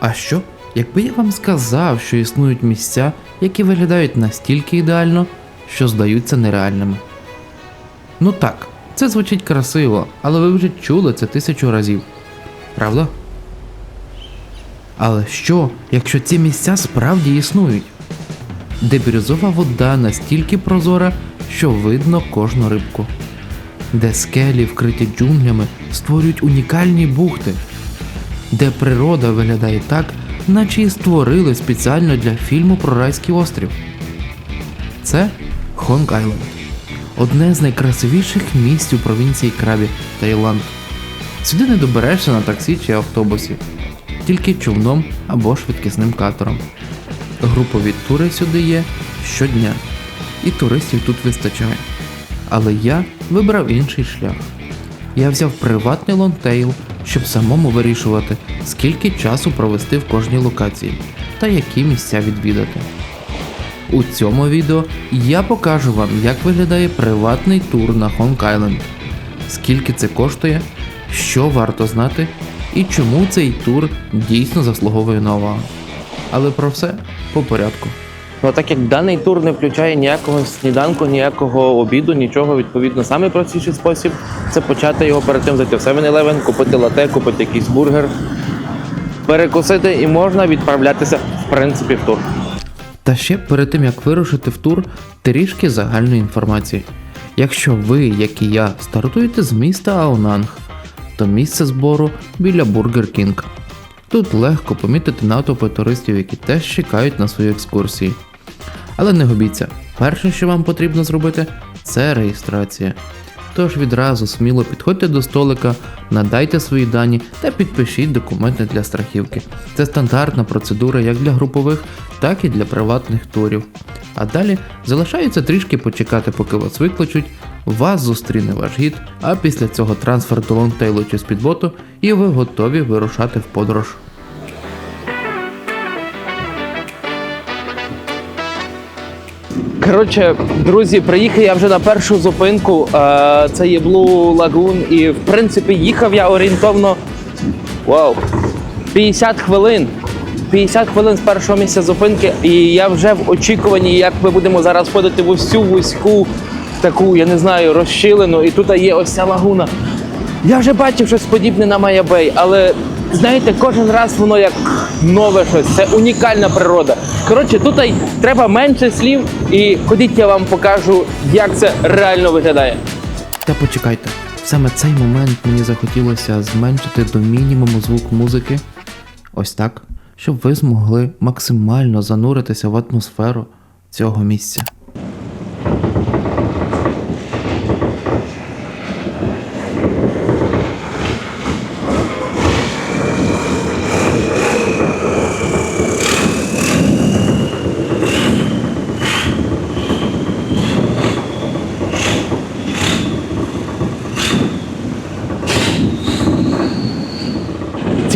А що, якби я вам сказав, що існують місця, які виглядають настільки ідеально, що здаються нереальними? Ну так, це звучить красиво, але ви вже чули це тисячу разів. Правда? Але що, якщо ці місця справді існують? Де бірюзова вода настільки прозора, що видно кожну рибку, де скелі, вкриті джунглями, створюють унікальні бухти, де природа виглядає так, наче її створили спеціально для фільму про райський острів. Це Хонг Айленд, одне з найкрасивіших місць у провінції Крабі, Таїланд. Сюди не доберешся на таксі чи автобусі, тільки човном або швидкісним катером. Групові тури сюди є щодня, і туристів тут вистачає. Але я вибрав інший шлях. Я взяв приватний лонгтейл, щоб самому вирішувати, скільки часу провести в кожній локації та які місця відвідати. У цьому відео я покажу вам, як виглядає приватний тур на Хонг Айленд, скільки це коштує, що варто знати і чому цей тур дійсно заслуговує на увагу. Але про все по порядку. Ну, так як даний тур не включає ніякого сніданку, ніякого обіду, нічого, відповідно, самий простіший спосіб це почати його перед тим зайти в 7-Eleven, купити лате, купити якийсь бургер, перекусити і можна відправлятися в принципі в тур. Та ще перед тим як вирушити в тур, трішки загальної інформації. Якщо ви, як і я, стартуєте з міста Аонанг, то місце збору біля Бургер Кінг. Тут легко помітити натовпи туристів, які теж чекають на свої екскурсії. Але не губіться, перше, що вам потрібно зробити, це реєстрація. Тож відразу сміло підходьте до столика, надайте свої дані та підпишіть документи для страхівки. Це стандартна процедура як для групових, так і для приватних турів. А далі залишається трішки почекати, поки вас викличуть, вас зустріне ваш гід, а після цього трансфер до лонгтейлу чи спідботу, і ви готові вирушати в подорож. Коротше, друзі, приїхав я вже на першу зупинку. е, Це є Blue Lagoon. І в принципі їхав я орієнтовно вау, 50 хвилин. 50 хвилин з першого місця зупинки, і я вже в очікуванні, як ми будемо зараз входити в усю вузьку таку, я не знаю, розщілину, і тут є ось ця лагуна. Я вже бачив щось подібне на Майабей, але знаєте, кожен раз воно як нове щось. Це унікальна природа. Коротше, тут треба менше слів, і ходіть, я вам покажу, як це реально виглядає. Та почекайте, саме цей момент мені захотілося зменшити до мінімуму звук музики. Ось так, щоб ви змогли максимально зануритися в атмосферу цього місця.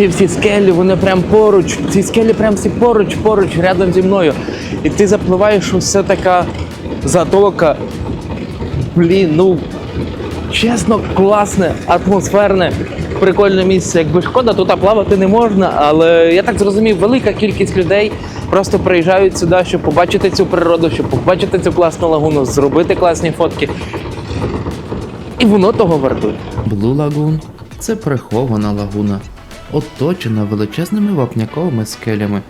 Ці всі скелі, вони прям поруч, ці скелі прям всі поруч, поруч, рядом зі мною. І ти запливаєш, усе така затока. Блін, ну чесно, класне, атмосферне, прикольне місце. Якби шкода, тут плавати не можна, але я так зрозумів, велика кількість людей просто приїжджають сюди, щоб побачити цю природу, щоб побачити цю класну лагуну, зробити класні фотки. І воно того вартує. Blue Lagoon – це прихована лагуна, оточена величезними вапняковими скелями,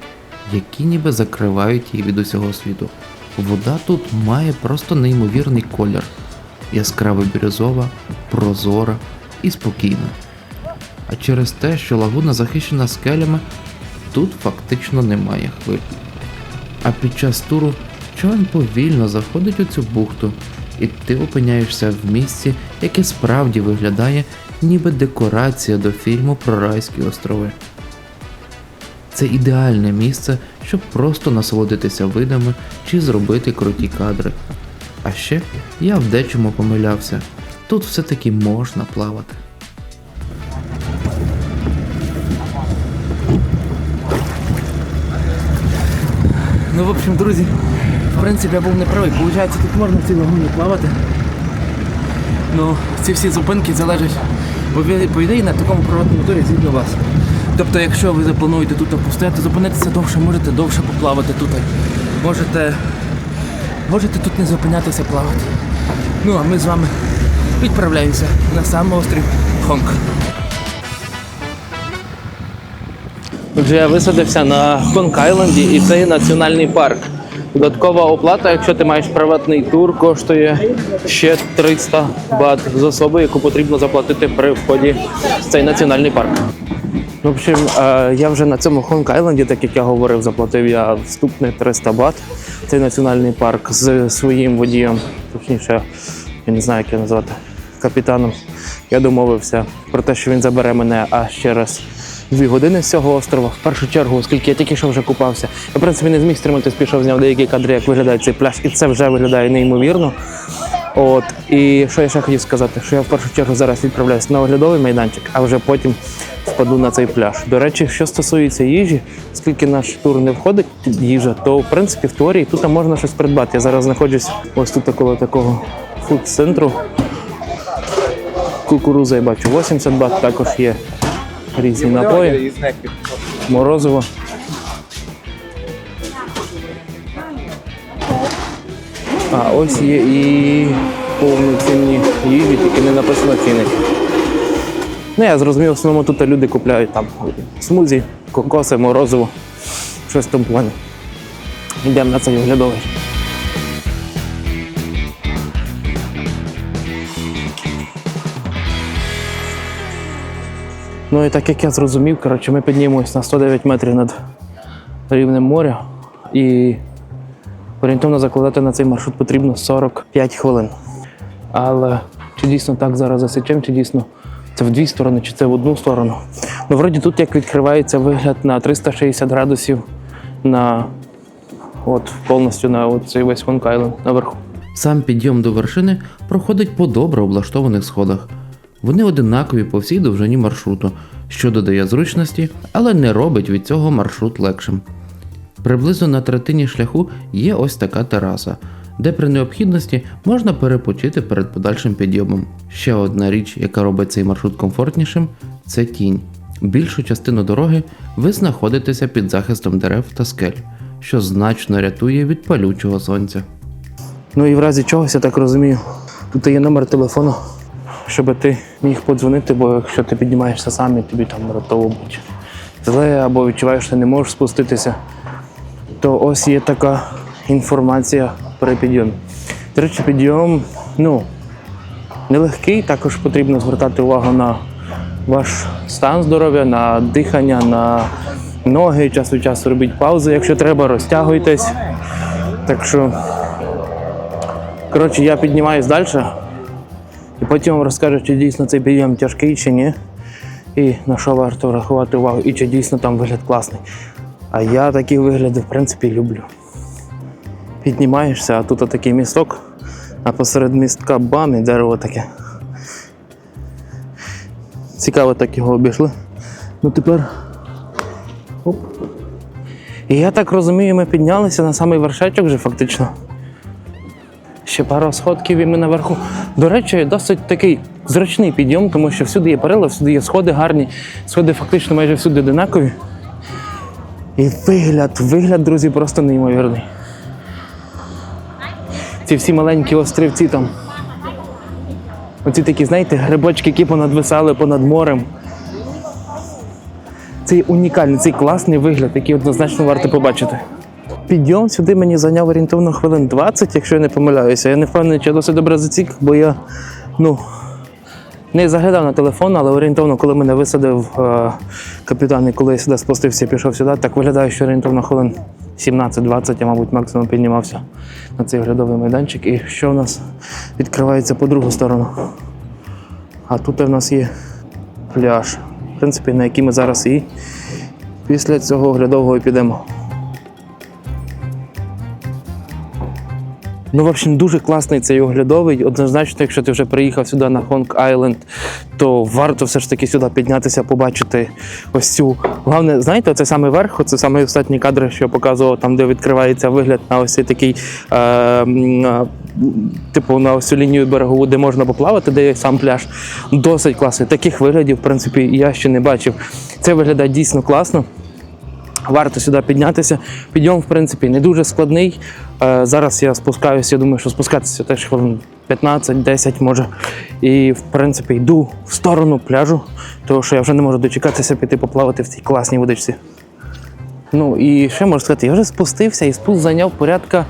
які ніби закривають її від усього світу. Вода тут має просто неймовірний колір, яскраво бірюзова, прозора і спокійна. А через те, що лагуна захищена скелями, тут фактично немає хвиль. А під час туру човен повільно заходить у цю бухту, і ти опиняєшся в місці, яке справді виглядає ніби декорація до фільму про райські острови. Це ідеальне місце, щоб просто насолодитися видами чи зробити круті кадри. А ще я в дечому помилявся. Тут все-таки можна плавати. Ну, в общем, друзі, в принципі, я був неправий. Получається, тут можна в цій лагуні плавати. Ну, ці всі зупинки залежать, по, ідеї, на такому природному турі згідно вас. Тобто, якщо ви заплануєте тут постояти, зупинитися довше, можете довше поплавати тут. Можете. Можете тут не зупинятися плавати. Ну а ми з вами відправляємося на сам острів Хонг. Отже, я висадився на Хонг-Айленді і це національний парк. Додаткова оплата, якщо ти маєш приватний тур, коштує ще 300 бат з особи, яку потрібно заплатити при вході в цей національний парк. В общем, е, я вже на цьому Хонг-Айленді, так як я говорив, заплатив я вступний 300 бат. Цей національний парк з своїм водієм, точніше, я не знаю, як його назвати, капітаном. Я домовився про те, що він забере мене аж через дві години з цього острова. В першу чергу, оскільки я тільки що вже купався. Я, в принципі, не зміг стриматись, пішов, зняв деякі кадри, як виглядає цей пляж, і це вже виглядає неймовірно. От і що я ще хотів сказати, що я в першу чергу зараз відправляюся на оглядовий майданчик, а вже потім впаду на цей пляж. До речі, що стосується їжі, оскільки наш тур не входить їжа, то в принципі в теорії тут можна щось придбати. Я зараз знаходжусь ось тут коло такого фуд-центру. Кукуруза я бачу 80 бат, також є різні напої, морозиво. А ось є і повноцінні їжі, тільки не написано ціни. Ну, я зрозумів, в основному тут люди купляють там смузі, кокоси, морозиво, щось в тому плані. Йдемо на цей оглядовий. Ну і так як я зрозумів, коротше, ми піднімемось на 109 метрів над рівнем моря і орієнтовно закладати на цей маршрут потрібно 45 хвилин. Але чи дійсно так зараз засічемо, чи дійсно це в дві сторони, чи це в одну сторону. Ну, вроді тут як відкривається вигляд на 360 градусів на от повністю на цей весь Хонг-Айленд наверху. Сам підйом до вершини проходить по добре облаштованих сходах. Вони одинакові по всій довжині маршруту, що додає зручності, але не робить від цього маршрут легшим. Приблизно на третині шляху є ось така тераса, де при необхідності можна перепочити перед подальшим підйомом. Ще одна річ, яка робить цей маршрут комфортнішим, це тінь. Більшу частину дороги ви знаходитеся під захистом дерев та скель, що значно рятує від палючого сонця. Ну і в разі чогось, я так розумію, тут є номер телефону, щоб ти міг подзвонити, бо якщо ти піднімаєшся сам і тобі там раптово будь зле або відчуваєш, що не можеш спуститися, то ось є така інформація при підйомі. До речі, підйом, ну, нелегкий, також потрібно звертати увагу на ваш стан здоров'я, на дихання, на ноги, час від часу робіть паузи, якщо треба, розтягуйтесь. Так що Коротше, я піднімаюсь далі, і потім вам розкажу, чи дійсно цей підйом тяжкий чи ні. І на що варто врахувати увагу, і чи дійсно там вигляд класний. А я такі вигляди, в принципі, люблю. Піднімаєшся, а тут такий місток, а посеред містка бам і дерево таке. Цікаво, так його обійшли. Ну тепер. Оп. І я так розумію, ми піднялися на самий вершечок вже фактично. Ще пара сходків і ми наверху. До речі, досить такий зручний підйом, тому що всюди є перила, всюди є сходи гарні, сходи фактично майже всюди одинакові. І вигляд, вигляд, друзі, просто неймовірний. Ці всі маленькі острівці там. Оці такі, знаєте, грибочки, які понадвисали понад морем. Цей унікальний, цей класний вигляд, який однозначно варто побачити. Підйом сюди мені зайняв орієнтовно хвилин 20, якщо я не помиляюся. Я не впевнений, чи я досить добре зацік, бо я ну, не заглядав на телефон, але орієнтовно, коли мене висадив е, капітан, і коли я сюди спустився і пішов сюди, так виглядає, що орієнтовно хвилин 17-20, я, мабуть, максимум піднімався на цей оглядовий майданчик. І що в нас відкривається по другу сторону? А тут в нас є пляж, в принципі, на який ми зараз і після цього оглядового підемо. Ну, в общем, дуже класний цей оглядовий. Однозначно, якщо ти вже приїхав сюди на Хонг Айленд, то варто все ж таки сюди піднятися, побачити ось цю. Головне, знаєте, це саме верх, це саме останні кадри, що я показував, там, де відкривається вигляд на ось цей такий, е, е, типу, на ось цю лінію берегову, де можна поплавати, де є сам пляж. Досить класний. Таких виглядів, в принципі, я ще не бачив. Це виглядає дійсно класно. Варто сюди піднятися. Підйом, в принципі, не дуже складний. Е, зараз я спускаюся, я думаю, що спускатися теж хвилин 15-10 може. І, в принципі, йду в сторону пляжу, тому що я вже не можу дочекатися піти поплавати в цій класній водичці. Ну і ще можу сказати, я вже спустився і спуск зайняв порядка,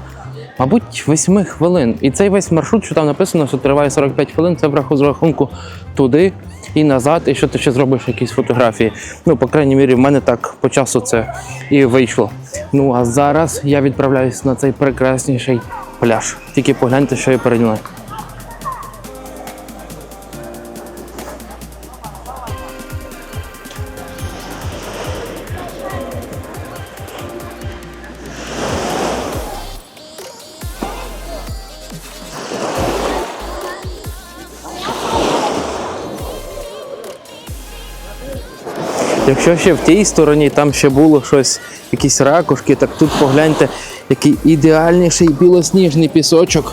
мабуть, 8 хвилин. І цей весь маршрут, що там написано, що триває 45 хвилин, це в рахунку туди і назад, і що ти ще зробиш якісь фотографії. Ну, по крайній мірі, в мене так по часу це і вийшло. Ну а зараз я відправляюсь на цей прекрасніший пляж. Тільки погляньте, що я перед. Якщо ще в тій стороні там ще було щось, якісь ракушки, так тут погляньте, який ідеальніший білосніжний пісочок.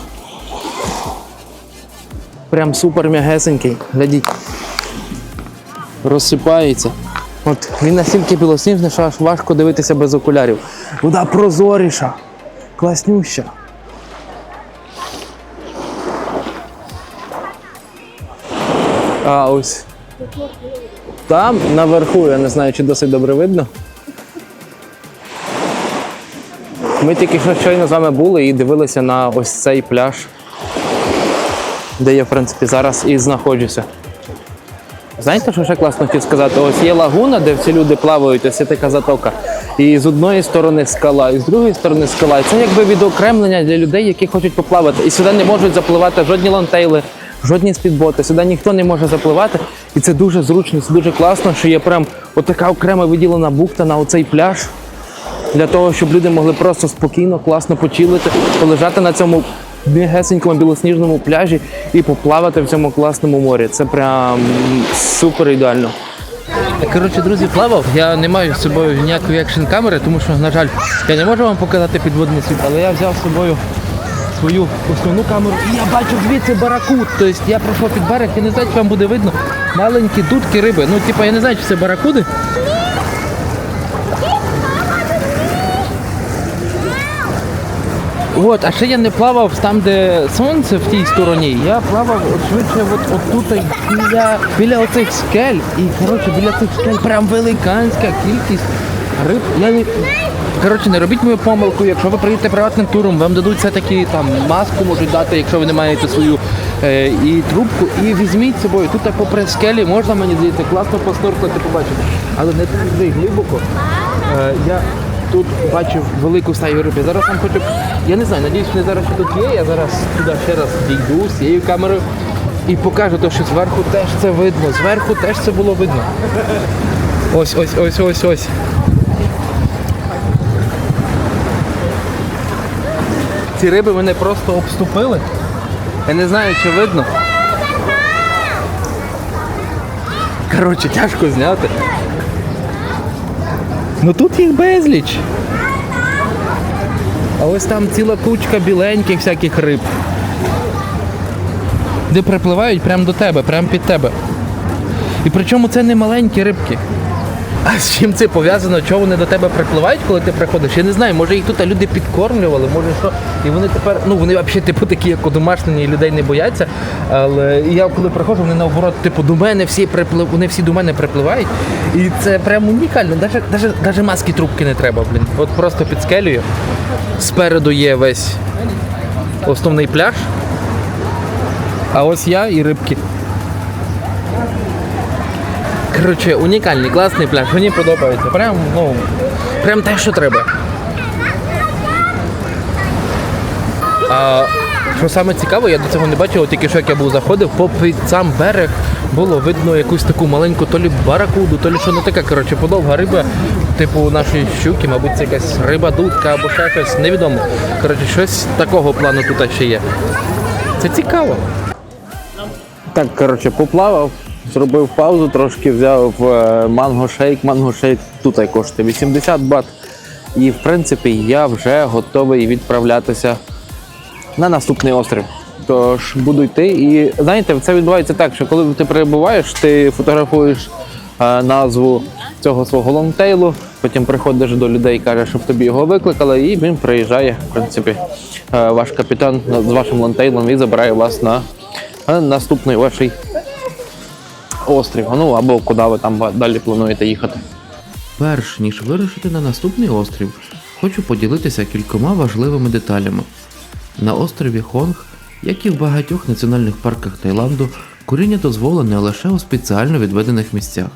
Прям супер м'ягесенький. Глядіть. Розсипається. От він настільки білосніжний, що аж важко дивитися без окулярів. Вода прозоріша, класнюща. А ось там наверху, я не знаю, чи досить добре видно. Ми тільки що щойно з вами були і дивилися на ось цей пляж, де я, в принципі, зараз і знаходжуся. Знаєте, що ще класно хотів сказати? Ось є лагуна, де всі люди плавають, ось є така затока. І з одної сторони скала, і з другої сторони скала. І це якби відокремлення для людей, які хочуть поплавати. І сюди не можуть запливати жодні лантейли, жодні спідботи. Сюди ніхто не може запливати. І це дуже зручно, це дуже класно, що є прям отака окрема виділена бухта на оцей пляж. Для того, щоб люди могли просто спокійно, класно почилити, полежати на цьому м'ягесенькому білосніжному пляжі і поплавати в цьому класному морі. Це прям супер ідеально. Коротше, друзі, плавав. Я не маю з собою ніякої екшн камери, тому що, на жаль, я не можу вам показати підводний світ, але я взяв з собою свою основну камеру і я бачу звідси баракут. Тобто я пройшов під берег, я не знаю, чи вам буде видно. Маленькі дудки риби. Ну, типа, я не знаю, чи це баракуди. От, а ще я не плавав там, де сонце в тій стороні. Я плавав швидше от, от біля, біля оцих скель. І коротше, біля цих скель прям великанська кількість риб. Я не... Коротше, не робіть мою помилку, якщо ви приїдете приватним туром, вам дадуть все-таки там маску можуть дати, якщо ви не маєте свою е, і трубку, і візьміть з собою. Тут попри скелі можна мені здається класно посторкати, побачити. Але не туди глибоко. Е, я тут бачив велику стаю риби. Зараз вам хочу. Я не знаю, надіюсь, вони зараз тут є. Я зараз туди ще раз дійду з цією камерою і покажу, то, що зверху теж це видно. Зверху теж це було видно. Ось, ось, ось, ось, ось. Ці риби мене просто обступили. Я не знаю, чи видно. Коротше, тяжко зняти. Ну тут їх безліч. А ось там ціла кучка біленьких всяких риб. Де припливають прямо до тебе, прямо під тебе. І причому це не маленькі рибки. А з чим це пов'язано? Чого вони до тебе припливають, коли ти приходиш? Я не знаю, може їх тут люди підкормлювали, може що. І вони тепер, ну вони взагалі типу такі, як одомашнені, людей не бояться. Але я коли приходжу, вони наоборот, типу, до мене всі приплив, вони всі до мене припливають. І це прям унікально. Даже, даже, даже маски трубки не треба, блін. От просто під скелею. Спереду є весь основний пляж. А ось я і рибки. Коротше, унікальний, класний пляж. Мені подобається. Прям, ну, прям те, що треба. Що саме цікаве, я до цього не бачив, тільки що як я був заходив, попід сам берег було видно якусь таку маленьку то лі баракуду, то лі що ну така, коротше, подовга риба. типу нашої щуки, мабуть, це якась риба, дудка або ще щось, невідомо. Коротше, щось такого плану тут ще є. Це цікаво. Так, коротше, поплавав, зробив паузу, трошки взяв е, манго шейк. Манго шейк тут коштує 80 бат. І в принципі я вже готовий відправлятися на наступний острів. Тож буду йти. І знаєте, це відбувається так, що коли ти перебуваєш, ти фотографуєш е, назву цього свого лонгтейлу, потім приходиш до людей, кажеш, щоб тобі його викликали, і він приїжджає, в принципі, е, ваш капітан з вашим лонгтейлом і забирає вас на е, наступний ваш острів. Ну або куди ви там далі плануєте їхати. Перш ніж вирушити на наступний острів, хочу поділитися кількома важливими деталями. На острові Хонг, як і в багатьох національних парках Таїланду, куріння дозволене лише у спеціально відведених місцях.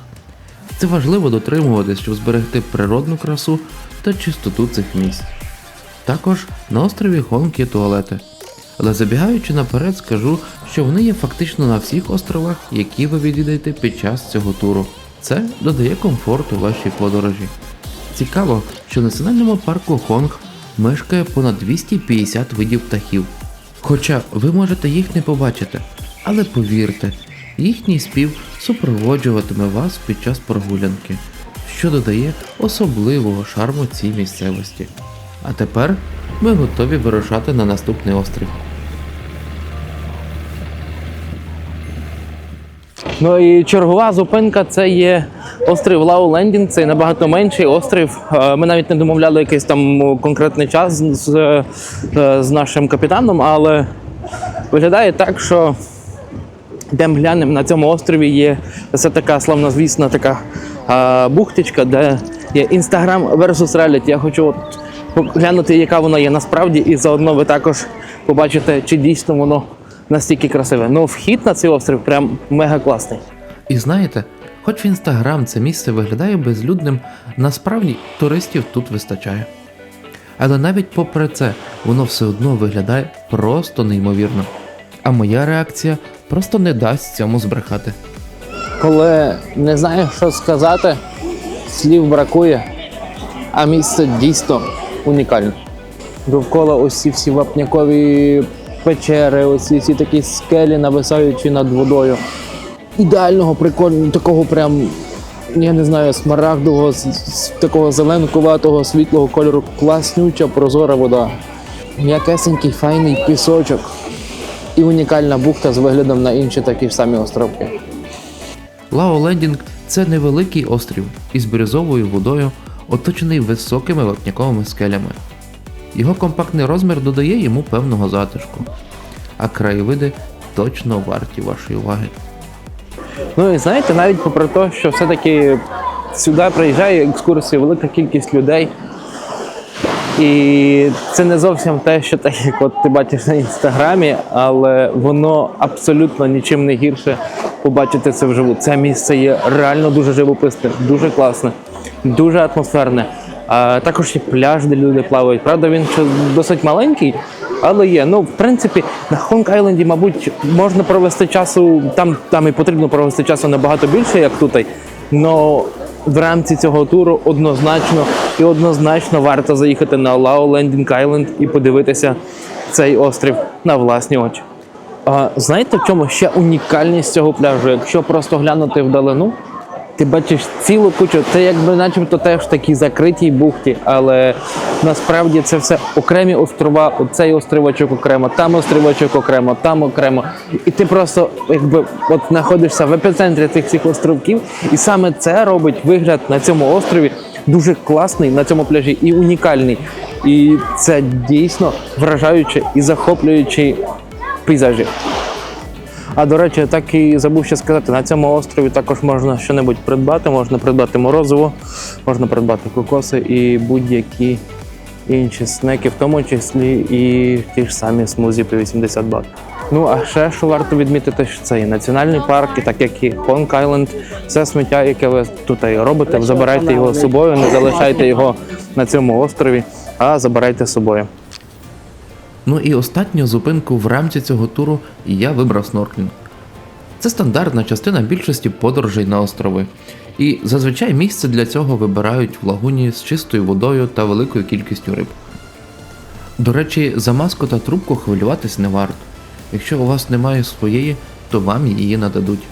Це важливо дотримуватись, щоб зберегти природну красу та чистоту цих місць. Також на острові Хонг є туалети. Але забігаючи наперед, скажу, що вони є фактично на всіх островах, які ви відвідаєте під час цього туру. Це додає комфорту вашій подорожі. Цікаво, що в національному парку Хонг мешкає понад 250 видів птахів. Хоча ви можете їх не побачити, але повірте, їхній спів супроводжуватиме вас під час прогулянки, що додає особливого шарму цій місцевості. А тепер ми готові вирушати на наступний острів. Ну і чергова зупинка це є острів Лау Лендінг. Це набагато менший острів. Е, Ми навіть не домовляли якийсь там конкретний час з, з, з нашим капітаном, але виглядає так, що йдемо глянемо, на цьому острові є це така славнозвісна така е, бухточка, де є Instagram versus reality. Я хочу от глянути, яка вона є насправді, і заодно ви також побачите, чи дійсно воно настільки красиве. Ну, вхід на цей острів прям мега класний. І знаєте, хоч в інстаграм це місце виглядає безлюдним, насправді туристів тут вистачає. Але навіть попри це, воно все одно виглядає просто неймовірно. А моя реакція просто не дасть цьому збрехати. Коли не знаєш, що сказати, слів бракує, а місце дійсно унікальне. Довкола ці всі вапнякові печери, ці всі такі скелі, нависаючи над водою. Ідеального, прикольного, такого прям, я не знаю, смарагдового, такого зеленкуватого, світлого кольору, класнюча, прозора вода. М'якесенький, файний пісочок і унікальна бухта з виглядом на інші такі ж самі островки. Лао Лендінг це невеликий острів із бірюзовою водою, оточений високими вапняковими скелями. Його компактний розмір додає йому певного затишку, а краєвиди точно варті вашої уваги. Ну і знаєте, навіть попри те, що все-таки сюди приїжджає екскурсії, велика кількість людей. І це не зовсім те, що так, як от ти бачиш на інстаграмі, але воно абсолютно нічим не гірше побачити це вживу. Це місце є реально дуже живописне, дуже класне, дуже атмосферне. А також є пляж, де люди плавають. Правда, він досить маленький, але є. Ну, в принципі, на Хонг Айленді, мабуть, можна провести часу, там, там і потрібно провести часу набагато більше, як тут. Но в рамці цього туру однозначно і однозначно варто заїхати на Лао Лендінг Айленд і подивитися цей острів на власні очі. А, знаєте, в чому ще унікальність цього пляжу? Якщо просто глянути вдалину, ти бачиш цілу кучу, це якби начебто теж такі закритій бухті, але насправді це все окремі острова, оцей островочок окремо, там островочок окремо, там окремо. І ти просто якби от знаходишся в епіцентрі цих всіх островків, і саме це робить вигляд на цьому острові дуже класний на цьому пляжі і унікальний. І це дійсно вражаюче і захоплюючий пейзажі. А до речі, так і забув ще сказати, на цьому острові також можна щось придбати. Можна придбати морозиво, можна придбати кокоси і будь-які інші снеки, в тому числі і ті ж самі смузі по 80 бат. Ну а ще що варто відмітити, що це і національний парк, і так як і Хонг Айленд, все сміття, яке ви тут робите, забирайте його з собою, не залишайте його на цьому острові, а забирайте з собою. Ну і останню зупинку в рамці цього туру я вибрав снорклінг. Це стандартна частина більшості подорожей на острови. І зазвичай місце для цього вибирають в лагуні з чистою водою та великою кількістю риб. До речі, за маску та трубку хвилюватись не варто. Якщо у вас немає своєї, то вам її нададуть.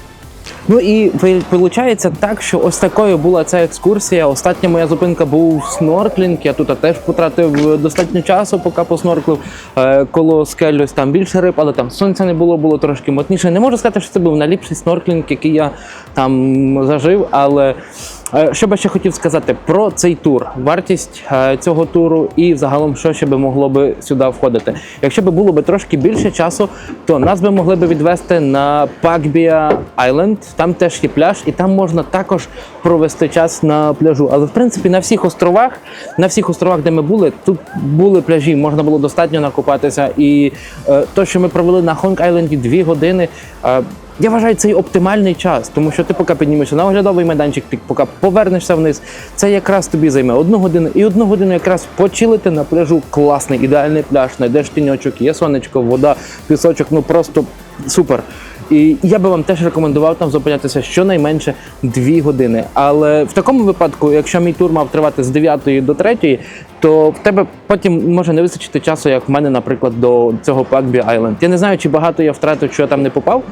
Ну і виходить так, що ось такою була ця екскурсія. Остання моя зупинка був снорклінг. Я тут теж потратив достатньо часу, поки поснорклив Е, коло скель, там більше риб, але там сонця не було, було трошки мотніше. Не можу сказати, що це був найліпший снорклінг, який я там зажив. Але е, що би ще хотів сказати про цей тур, вартість е, цього туру і загалом, що ще би могло би сюди входити. Якщо би було би трошки більше часу, то нас би могли би відвести на Пакбія Айленд. Там теж є пляж, і там можна також провести час на пляжу. Але в принципі на всіх островах, на всіх островах, де ми були, тут були пляжі, можна було достатньо накупатися. І е, то, що ми провели на Хонг Айленді дві години. Е, я вважаю, це оптимальний час, тому що ти поки піднімешся на оглядовий майданчик, ти поки повернешся вниз, це якраз тобі займе одну годину, і одну годину якраз почилити на пляжу. Класний, ідеальний пляж, знайдеш тіньочок, є сонечко, вода, пісочок, ну просто супер. І я би вам теж рекомендував там зупинятися щонайменше 2 години. Але в такому випадку, якщо мій тур мав тривати з 9 до 3, то в тебе потім може не вистачити часу, як в мене, наприклад, до цього Пакбі Айленд. Я не знаю, чи багато я втратив, що я там не попав.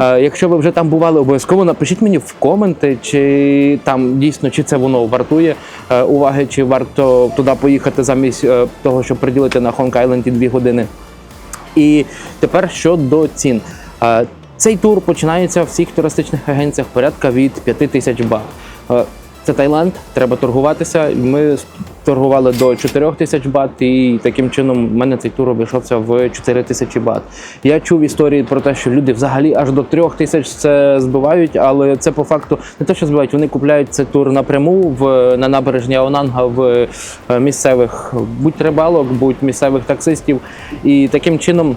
Е, Якщо ви вже там бували, обов'язково напишіть мені в коменти, чи там дійсно чи це воно вартує е, уваги, чи варто туди поїхати замість е, того, щоб приділити на Хонг Айленді 2 години. І тепер щодо цін. Цей тур починається в всіх туристичних агенціях порядка від 5 тисяч бат. Е, Це Таїланд, треба торгуватися. Ми торгували до 4 тисяч бат, і таким чином в мене цей тур обійшовся в 4 тисячі бат. Я чув історії про те, що люди взагалі аж до 3 тисяч це збивають, але це по факту не те, що збивають, вони купляють цей тур напряму в на набережні Аонанга в е, місцевих будь рибалок, будь місцевих таксистів. І таким чином.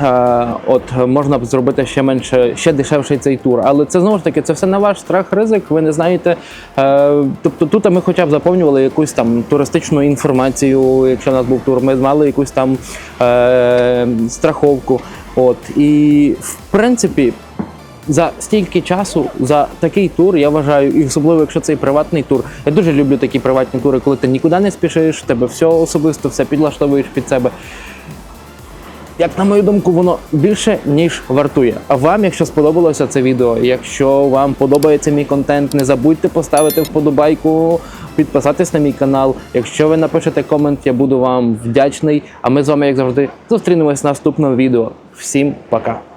Е, От можна б зробити ще менше, ще дешевший цей тур. Але це знову ж таки це все на ваш страх, ризик. Ви не знаєте. Е, Тобто тут ми хоча б заповнювали якусь там туристичну інформацію. Якщо у нас був тур, ми мали якусь там е, страховку. От і в принципі. За стільки часу, за такий тур, я вважаю, і особливо, якщо це приватний тур. Я дуже люблю такі приватні тури, коли ти нікуди не спішиш, в тебе все особисто, все підлаштовуєш під себе як на мою думку, воно більше ніж вартує. А вам, якщо сподобалося це відео, якщо вам подобається мій контент, не забудьте поставити вподобайку, підписатись на мій канал. Якщо ви напишете комент, я буду вам вдячний. А ми з вами, як завжди, зустрінемось в наступному відео. Всім пока!